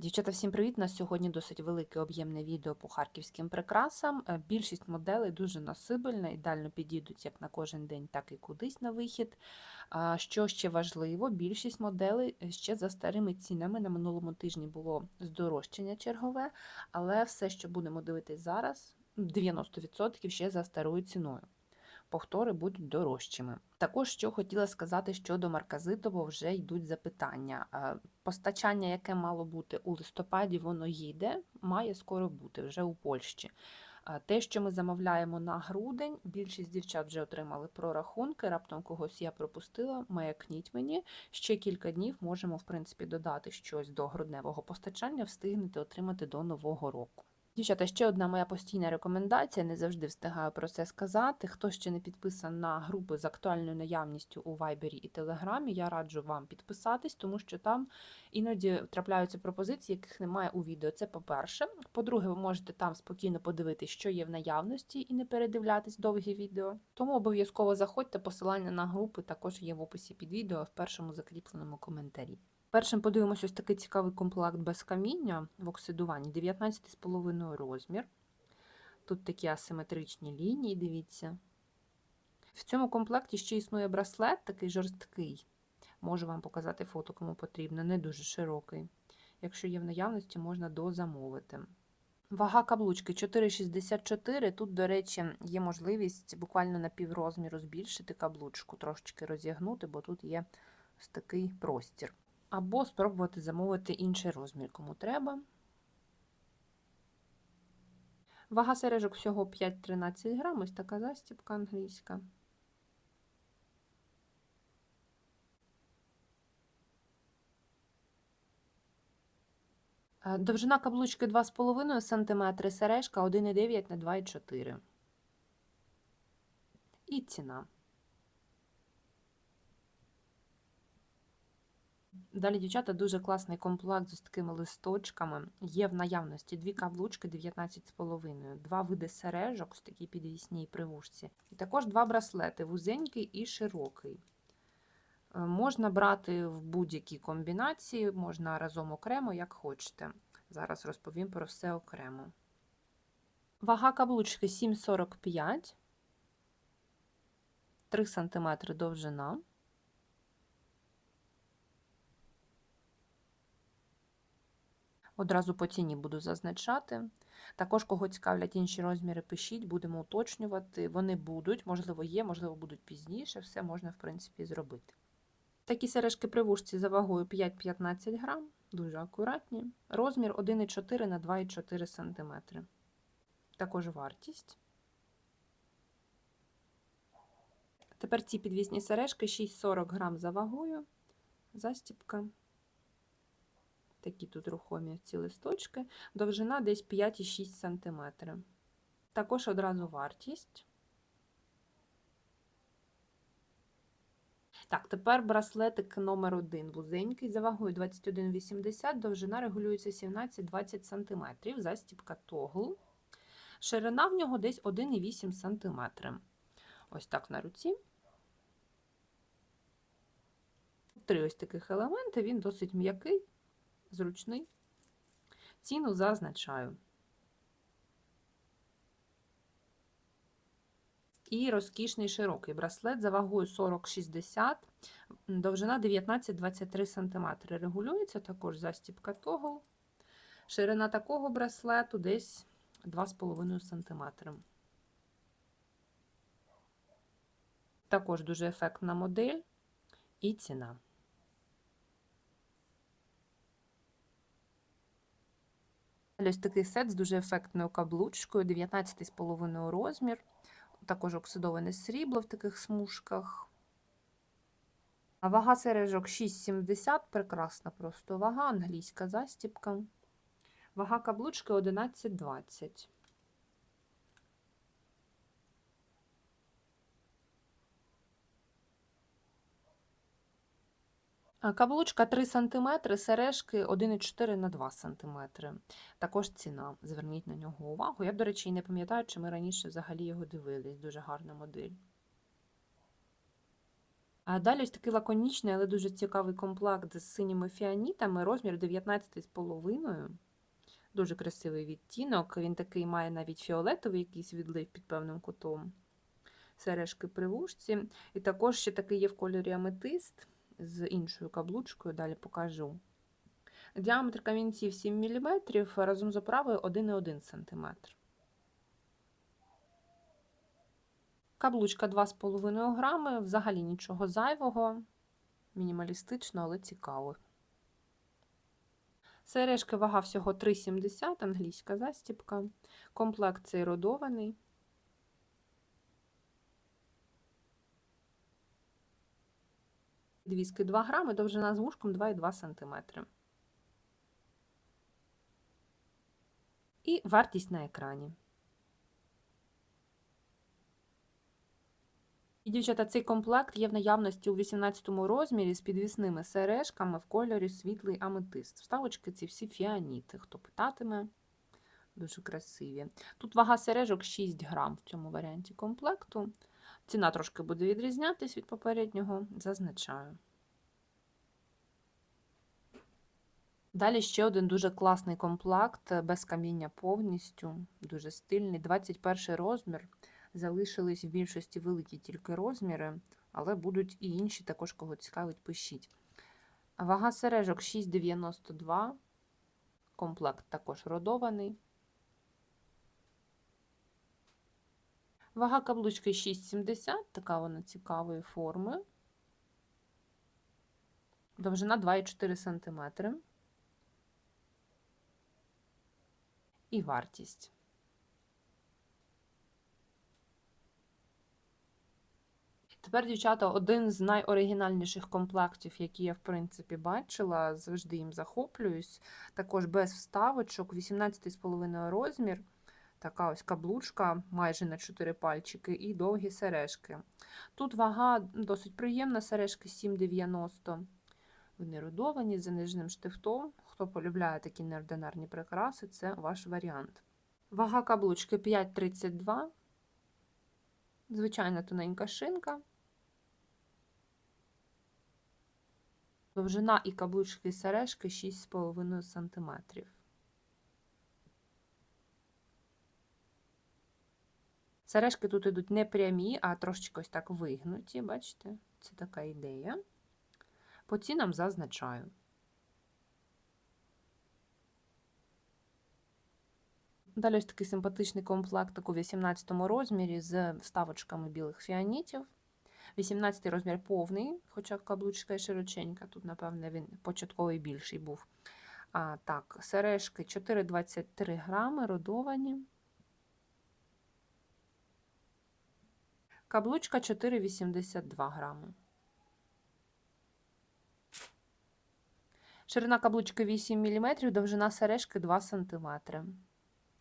Дівчата, всім привіт! У нас сьогодні досить велике об'ємне відео по харківським прикрасам. Е, Більшість моделей дуже насибельна, ідеально підійдуть як на кожен день, так і кудись на вихід. Що ще важливо, більшість моделей е, ще за старими цінами. На минулому тижні було здорожчання чергове, але все, що будемо дивитись зараз, 90% ще за старою ціною. Повтори будуть дорожчими. Також що хотіла сказати щодо Марказитово, вже йдуть запитання. Е, Постачання, яке мало бути у листопаді, воно їде, має скоро бути вже у Польщі. Е, Те, що ми замовляємо на грудень, більшість дівчат вже отримали прорахунки. Раптом когось я пропустила, маякніть мені. Ще кілька днів можемо, в принципі, додати щось до грудневого постачання, встигнете отримати до нового року. Дівчата, ще одна моя постійна рекомендація, не завжди встигаю про це сказати. Хто ще не підписан на групи з актуальною наявністю у Вайбері і Телеграмі, я раджу вам підписатись, тому що там іноді трапляються пропозиції, яких немає у відео. Це по-перше. По-друге, ви можете там спокійно подивитися, що є в наявності, і не передивлятись довгі відео. Тому обов'язково заходьте, посилання на групи також є в описі під відео в першому закріпленому коментарі. Першим подивимося ось такий цікавий комплект без каміння в оксидуванні, 19,5 розмір. Тут такі асиметричні лінії, дивіться. В цьому комплекті ще існує браслет, такий жорсткий. Можу вам показати фото, кому потрібно, не дуже широкий. Якщо є в наявності, можна дозамовити. Вага каблучки 4,64. Тут, до речі, є можливість буквально на піврозміру збільшити каблучку, трошечки розігнути, бо тут є ось такий простір. Або спробувати замовити інший розмір, кому треба. Вага сережок всього 5-13 грам, ось така застібка англійська. Е, Довжина каблучки 2,5 см, сережка 1,9 на 2,4 І ціна. Далі, дівчата, дуже класний комплект з такими листочками. Є в наявності дві каблучки 19,5, два види сережок, ось такі підвісні при вушці. І також два браслети вузенький і широкий. Е, Можна брати в будь-якій комбінації, можна разом окремо, як хочете. Зараз розповім про все окремо. Вага каблучки 7,45, 3 см довжина. Одразу по ціні буду зазначати. Також, кого цікавлять інші розміри, пишіть, будемо уточнювати. Вони будуть, можливо, є, можливо, будуть пізніше. Все можна, в принципі, зробити. Такі сережки при вушці за вагою 5-15 грам, дуже акуратні. Розмір 1,4 на 2,4 см. Також вартість. Тепер ці підвісні сережки 6,40 грам за вагою. Застіпка. Такі тут рухомі ці листочки, довжина десь 5,6 см. Також одразу вартість. Так, тепер браслетик номер 1 вузенький, за вагою 21,80, довжина регулюється 17-20 см, застіпка тогл. Ширина в нього десь 1,8 см. Ось так на руці. Три ось таких елементи, він досить м'який зручний. Ціну зазначаю. І розкішний широкий браслет за вагою 40-60, довжина 19-23 см. Регулюється також застіпка тогл. Ширина такого браслету десь 2,5 см. Також дуже ефектна модель і ціна. Ось такий сет з дуже ефектною каблучкою, 19,5 розмір, також оксидоване срібло в таких смужках. Вага сережок 6,70, прекрасна просто вага, англійська застіпка. Вага каблучки 11,20. Каблучка 3 см, сережки 1,4 на 2 см. Також ціна. Зверніть на нього увагу. Я, до речі, і не пам'ятаю, чи ми раніше взагалі його дивились. Дуже гарна модель. А далі ось такий лаконічний, але дуже цікавий комплект з синіми фіанітами, розмір 19,5. Дуже красивий відтінок. Він такий має навіть фіолетовий якийсь відлив під певним кутом. Сережки при вушці. І також ще такий є в кольорі аметист з іншою каблучкою, далі покажу. Діаметр камінців 7 мм, разом з оправою 1,1 см. Каблучка 2,5 грами, взагалі нічого зайвого, мінімалістично, але цікаво. Сережки вага всього 3,70, англійська застіпка. Комплект цей родований. Двіски 2 грами, довжина з вушком 2,2 см. І вартість на екрані. І, дівчата, цей комплект є в наявності у 18 розмірі з підвісними сережками в кольорі світлий аметист. Вставочки ці всі фіаніти, хто питатиме, дуже красиві. Тут вага сережок 6 грам в цьому варіанті комплекту. Ціна трошки буде відрізнятись від попереднього, зазначаю. Далі ще один дуже класний комплект, без каміння повністю, дуже стильний, 21 розмір. Залишились в більшості великі тільки розміри, але будуть і інші, також кого цікавить, пишіть. Вага сережок 6,92. Комплект також родований. Вага каблучки 6,70, така вона цікавої форми. Довжина 2,4 см. І вартість. Тепер, дівчата, один з найоригінальніших комплектів, які я, в принципі, бачила, завжди їм захоплююсь. Також без вставочок, 18,5 розмір. Така ось каблучка майже на 4 пальчики, і довгі сережки. Тут вага досить приємна, сережки 7,90. Вони родовані з заниженим штифтом. Хто полюбляє такі неординарні прикраси, це ваш варіант. Вага каблучки 5,32. Звичайна тоненька шинка. Довжина і каблучки і сережки 6,5 см. Сережки тут йдуть не прямі, а трошечки ось так вигнуті, бачите? Це така ідея. По цінам зазначаю. Далі ось такий симпатичний комплект у 18 розмірі з вставочками білих фіанітів. 18 розмір повний, хоча каблучка і широченька, тут, напевне, він початковий більший був. А, Так, сережки 4,23 грами, родовані. Каблучка 4,82 грами. Ширина каблучки 8 мм, довжина сережки 2 см.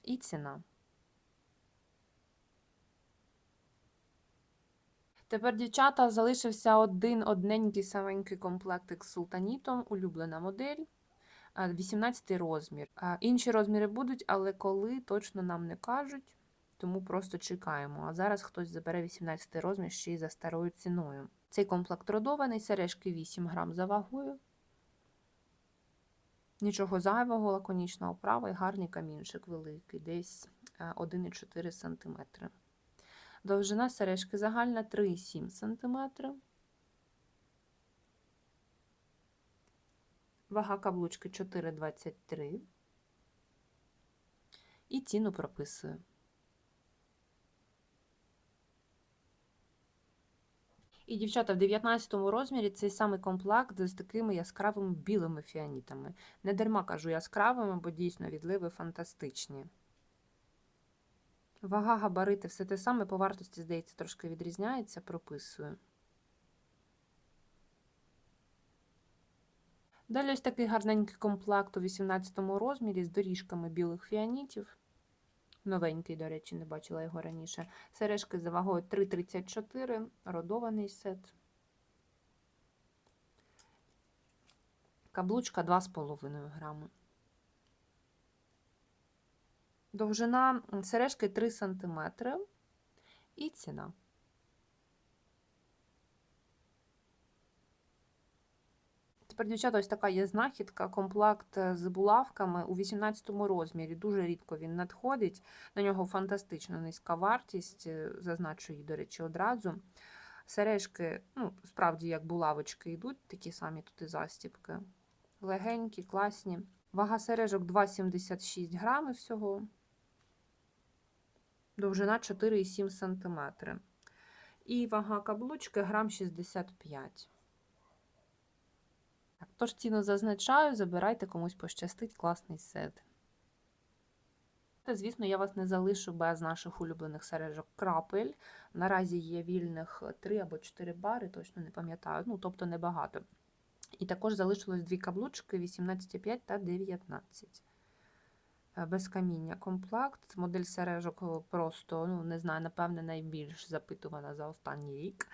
І ціна. Тепер, дівчата, залишився один одненький саменький комплектик з султанітом, улюблена модель, 18 розмір. Інші розміри будуть, але коли точно нам не кажуть, тому просто чекаємо. А зараз хтось забере 18 розмір ще й за старою ціною. Цей комплект родований, сережки 8 грам за вагою. Нічого зайвого, лаконічна оправа і гарний камінчик великий, десь 1,4 см. Довжина сережки загальна 3,7 см. Вага каблучки 4,23. І ціну прописую. І, дівчата, в 19 розмірі цей самий комплект з такими яскравими білими фіанітами. Не дарма кажу яскравими, бо дійсно відливи фантастичні. Вага, габарити, все те саме, по вартості, здається, трошки відрізняється, прописую. Далі ось такий гарненький комплект у 18 розмірі з доріжками білих фіанітів. Новенький, до речі, не бачила його раніше. Сережки за вагою 3,34, родований сет. Каблучка 2,5 грами. Довжина сережки 3 см. І ціна. Тепер, ось така є знахідка, комплект е, з булавками у 18 розмірі. Дуже рідко він надходить. На нього фантастично низька вартість, е, зазначу її, до речі, одразу. Сережки, ну, справді, як булавочки йдуть, такі самі тут і застібки. Легенькі, класні. Вага сережок 2,76 грами всього. Довжина 4,7 см. І вага каблучки грам 65 так, Тож ціну зазначаю, забирайте комусь пощастить класний сет. Та, звісно, я вас не залишу без наших улюблених сережок крапель. Наразі є вільних 3 або 4 бари, точно не пам'ятаю, ну, тобто небагато. І також залишилось дві каблучки 18,5 та 19. Е, Без каміння комплект. Модель сережок е, просто, ну, не знаю, напевне, найбільш запитувана за останній рік.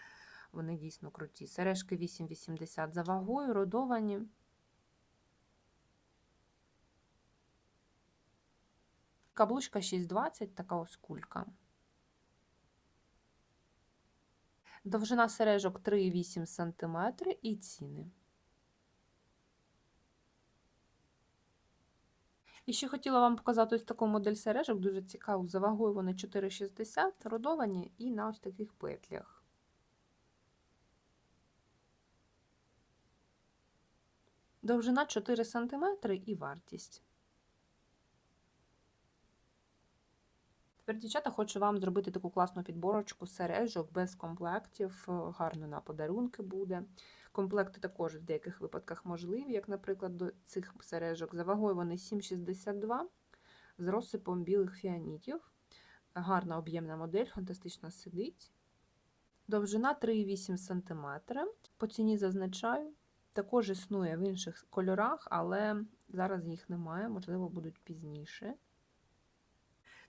Вони дійсно круті. Сережки 8,80 за вагою, родовані. Каблучка 6,20, така ось кулька. Довжина сережок 3,8 см і ціни. І ще хотіла вам показати ось таку модель сережок, дуже цікаву. За вагою вони 4,60, родовані і на ось таких петлях. Довжина 4 см і вартість. Тепер, дівчата, хочу вам зробити таку класну підборочку сережок без комплектів, гарно на подарунки буде. Комплекти також в деяких випадках можливі, як, наприклад, до цих сережок. За вагою вони 7,62 з розсипом білих фіанітів. Гарна об'ємна модель, фантастично сидить. Довжина 3,8 см. По ціні зазначаю. Також існує в інших кольорах, але зараз їх немає, можливо, будуть пізніше.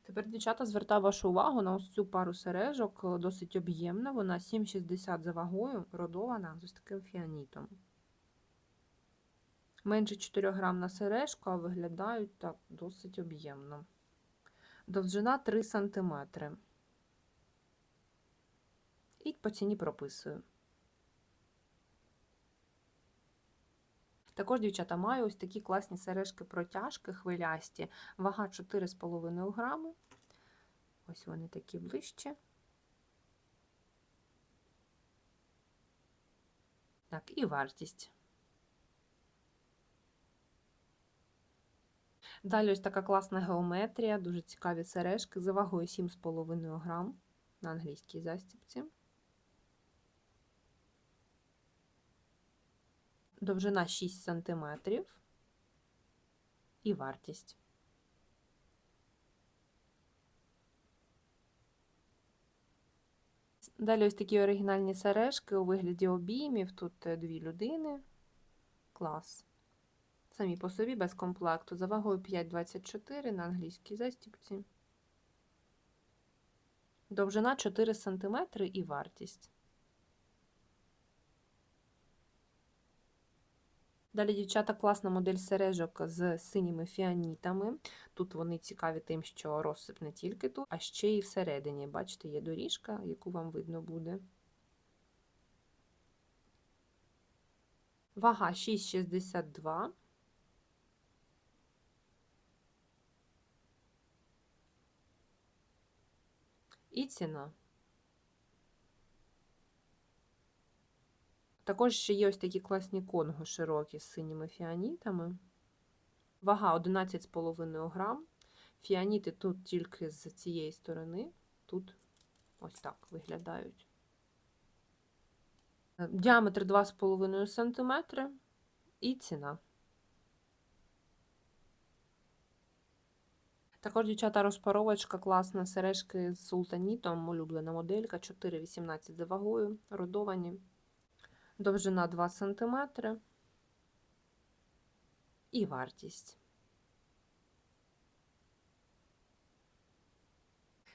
Тепер, дівчата, звертаю вашу увагу на ось цю пару сережок, досить об'ємна. Вона 7,60 за вагою, родована з ось таким фіанітом. Менше 4 грам на сережку, а виглядають так досить об'ємно. Довжина 3 см. І по ціні прописую. Також, дівчата, маю ось такі класні сережки протяжки хвилясті, вага 4,5 грами. Ось вони такі ближче. Так, і вартість. Далі ось така класна геометрія, дуже цікаві сережки за вагою 7,5 грам на англійській застібці. Довжина 6 см і вартість. Далі ось такі оригінальні сережки у вигляді обіймів. Тут е, дві людини. Клас. Самі по собі без комплекту. За вагою 5,24 на англійській застіпці. Довжина 4 см і вартість. Далі, дівчата, класна модель сережок з синіми фіанітами. Тут вони цікаві тим, що розсип не тільки тут, а ще й всередині. Бачите, є доріжка, яку вам видно буде. Вага 6,62. І ціна. Також ще є ось такі класні конго широкі з синіми фіанітами. Вага 11,5 грам. Фіаніти тут тільки з цієї сторони, тут ось так виглядають. Діаметр 2,5 см і ціна. Також, дівчата, розпаровочка класна, сережки з султанітом, улюблена моделька, 4,18 за вагою, родовані довжина 2 см і вартість.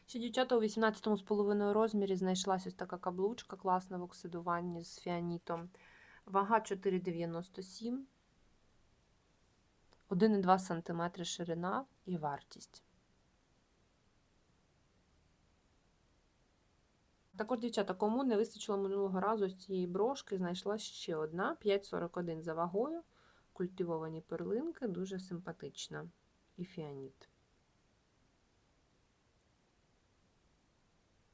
Ще дівчата у 18,5 розмірі знайшлася ось така каблучка, класна в оксидуванні з фіанітом. Вага 4,97, 1,2 см ширина і вартість. Також, дівчата, кому не вистачило минулого разу з цієї брошки, знайшла ще одна 5,41 за вагою. Культивовані перлинки, дуже симпатична. І фіаніт.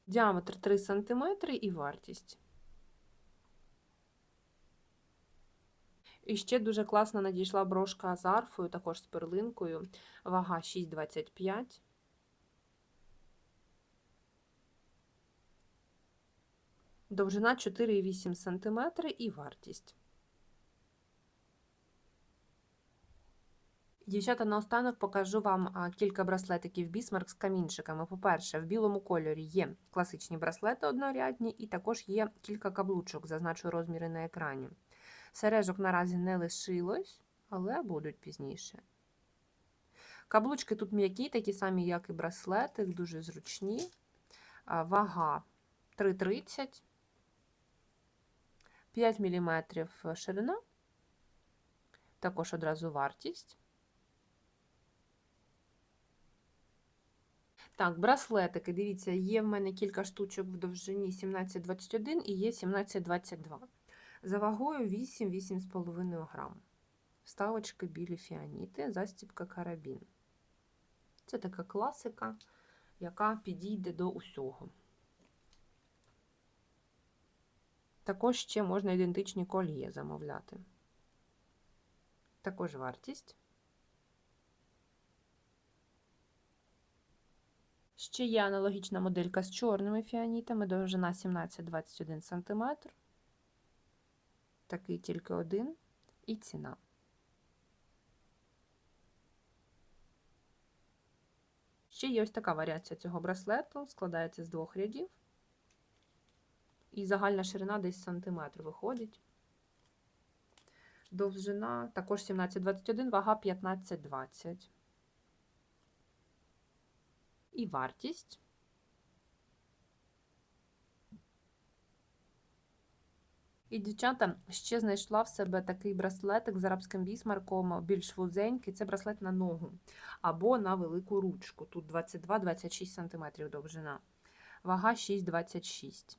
Діаметр 3 см і вартість. І ще дуже класно надійшла брошка з арфою, також з перлинкою. Вага 6,25. Довжина 4,8 см і вартість. Дівчата, наостанок покажу вам кілька браслетиків Bismarck з камінчиками. По-перше, в білому кольорі є класичні браслети однорядні, і також є кілька каблучок, зазначу розміри на екрані. Сережок наразі не лишилось, але будуть пізніше. Каблучки тут м'які, такі самі, як і браслети, дуже зручні. Вага 3,30, 5 мм ширина, також одразу вартість. Так, браслетики, дивіться, є в мене кілька штучок в довжині 17,21 і є 17,22. За вагою 8-8,5 грам. Вставочки білі фіаніти, застібка карабін. Це така класика, яка підійде до усього. Також ще можна ідентичні кольє замовляти. Також вартість. Ще є аналогічна моделька з чорними фіанітами, довжина 17-21 см. Такий тільки один і ціна. Ще є ось така варіація цього браслету, складається з двох рядів. І загальна ширина десь сантиметр виходить. Довжина також 17-21, вага 15-20. І вартість. І, дівчата, ще знайшла в себе такий браслетик з арабським бісмарком, більш вузенький. Це браслет на ногу або на велику ручку. Тут 22-26 см довжина. Вага 6,26.